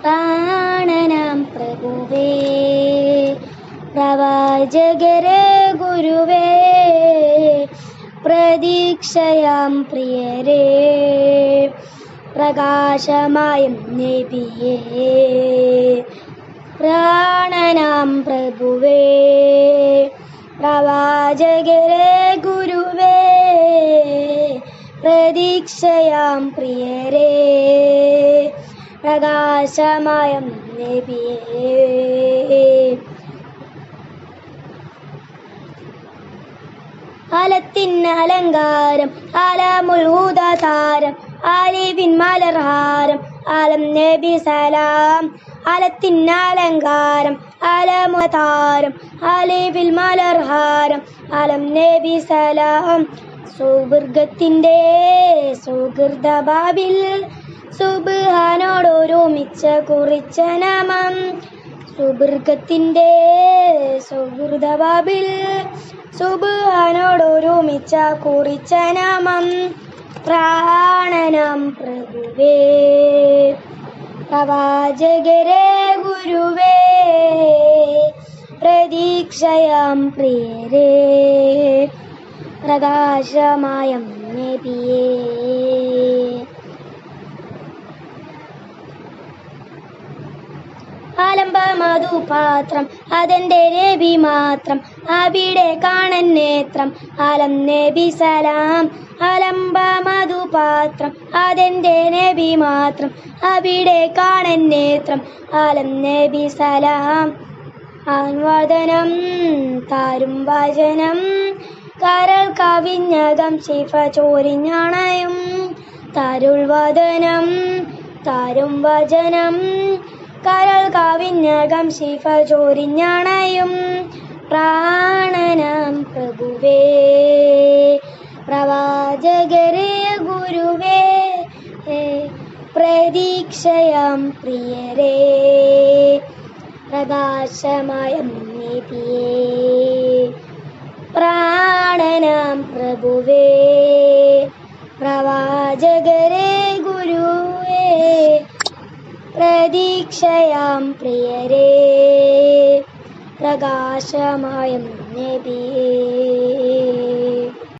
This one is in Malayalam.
പ്രാണനാം പ്രഭുവേ. പ്രവാചകരെ ഗുരുവേ പ്രതീക്ഷയാം പ്രിയരേ. പ്രകാശമായും നബിയേ പ്രാണനാം പ്രഭുവേ. പ്രവാചകരെ ഗുരുവേ പ്രതീക്ഷയാം പ്രിയരേ. പ്രകാശമായം നബിയേ അലത്തിൻ അലങ്കാരം ആലാമുൽ ഹൂദാതാരം ആലിബിൻ മലർഹാരം ആലം നബി സലാം. അലത്തിൻ അലങ്കാരം ആലമുതാരം ആലിവിൽ മലർഹാരം ആലം നബി സലാം. സുവർഗത്തിന്റെ സുഹൃത ബാബിൽ സുബാനോടൊരുമിച്ച കുറിച്ച നാമം സുബൃഗത്തിന്റെ സുഹൃത ബാബിൽ സുബാനോടൊരുമിച്ച കുറിച്ച നാമം പ്രാണനം പ്രഭുവേ പ്രവാചകരെ ഗുരുവേ പ്രതീക്ഷയാം പ്രിയരേ പ്രകാശമായം നബിയേ. ആലംബ മധുപാത്രം അതെന്റെ നബി മാത്രം. അവിടെ കാണൻ നേത്രം ആലം നബി സലാം. ആലംബ മധുപാത്രം അതെന്റെ നബി മാത്രം. അവിടെ കാണൻ നേത്രം ആലം നബി സലാം. ആൻവദനം താരും വചനം കരൾ കവിഞ്ഞകം ശിഫ ചോരിഞ്ഞണയും. തരുൾ വദനം താരും വചനം കരൾ കവിഞ്ഞകം ശിഫ ചോരിഞ്ഞണയും. പ്രാണനം പ്രഭുവേ പ്രവാചകരെ ഗുരുവേ പ്രതീക്ഷയാം പ്രിയരേ. പ്രകാശമായ നബിയേ പ്രാണനാം പ്രഭുവേ പ്രവാചകരെ പ്രതീക്ഷയാം പ്രിയരേ. പ്രകാശമായം നബിയേ